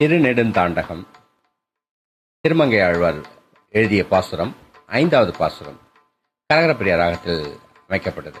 திருநெடுந்தாண்டகம் திருமங்கை ஆழ்வார் எழுதிய பாசுரம் ஐந்தாவது பாசுரம் கனகரப்பிரியா ராகத்தில் அமைக்கப்பட்டது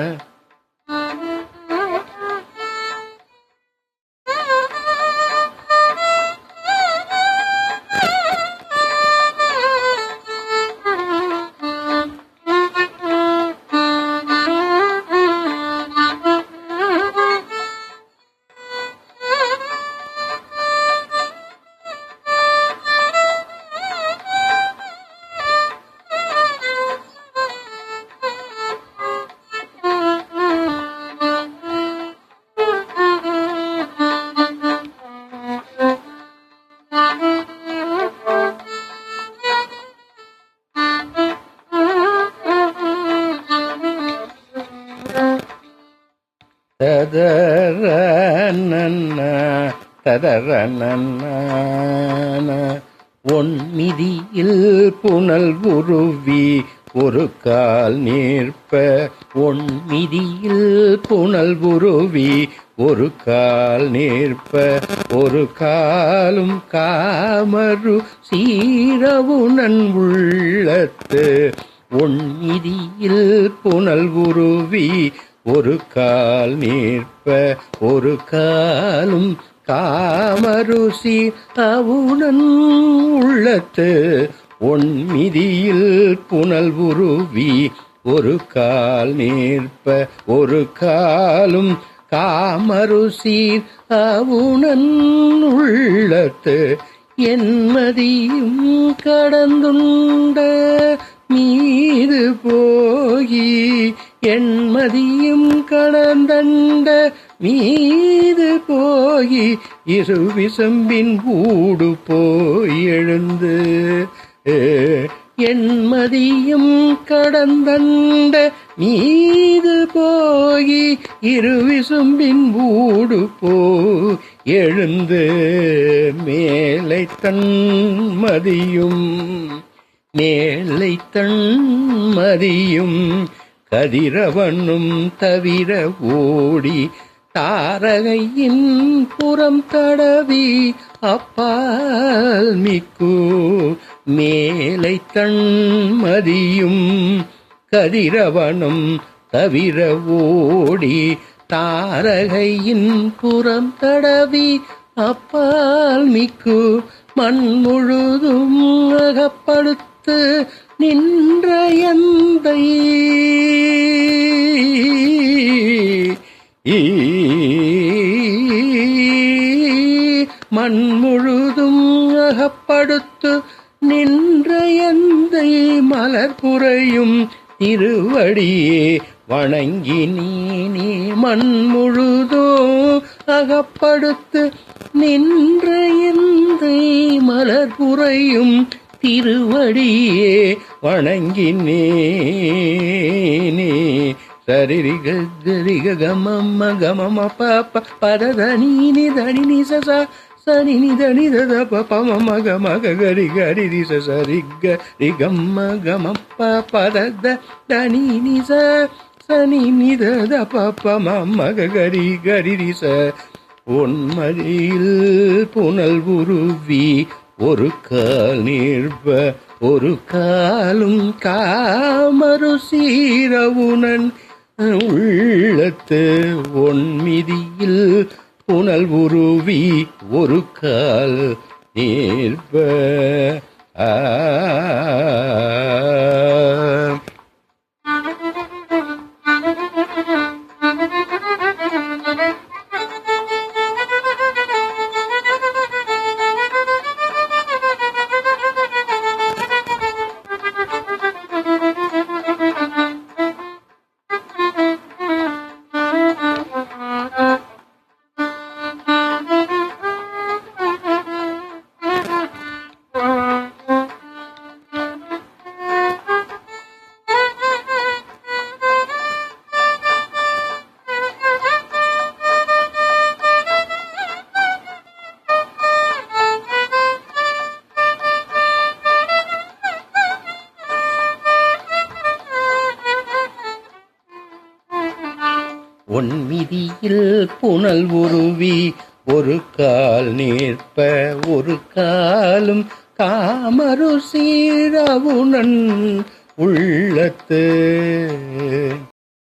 ஒன்மிதியில் புனல் உருவி ஒரு கால் நிற்ப ஒன்மிதியில் புனல் உருவி ஒரு கால் நிற்ப ஒரு காலும் காமரு சீரவுணன் உள்ளத்து ஒன்மிதியில் புனல் உருவி ஒரு கால் நீர்ப்ப ஒரு காலும் காமருசி அவுணன் உள்ளத்து ஒன்மிதியில் புனல் உருவி ஒரு கால் நீர்ப்ப ஒரு காலும் காமருசீர் அவுணன் உள்ளத்து என்மதியும் கடந்துண்ட மீது போகி எண்மதியும் கடந்தண்ட மீது போகி இரு விசம்பின் ஊடு போய் எழுந்து. எண்மதியும் கடந்தண்ட மீது போகி இரு விசும்பின் ஊடு போ எழுந்து. மேலை தன்மதியும் மேலை தன்மதியும் மதியும் கதிரவனும் தவிர ஓடி தாரகையின் புறம் தடவி அப்பால் மிக்கு மேலை தன்மதியும் கதிரவனும் தவிர ஓடி தாரகையின் புறம் தடவி அப்பால் மிக்கு மண் முழுதும் அகப்படுத்து நின்ற எந்தை அகப்படுத்து நின்ற எந்தை மலர் புறையும் திருவடியே வணங்கி நீ மண் முழுதோ அகப்படுத்து நின்ற எந்தை மலர் புறையும் திருவடியே வணங்கி நீ சரிரிக கரிக கமம்ம கமம பாப்ப பதத நீனி தனி நி சச சரி நித நித தத பம மக மக கரி கரி ரி ச சரிக ரி கம்ம கமப்ப பதத தனி நி ச சனி நி தத பப்ப மக கரி கரி ரி ச. உன்மதியில் புனல் உருவி ஒரு கால் நீர்ப்ப ஒரு காலும் காமரு சீரவுணன். உள்ளத்து ஒன்மிதியில் புனல் உருவி ஒரு கால் நீர்ப ஆ. உன் விதியில் புனல் உருவி ஒரு கால் நிற்ப ஒரு காலும் காமரு சீரவுணன் உள்ளத்து.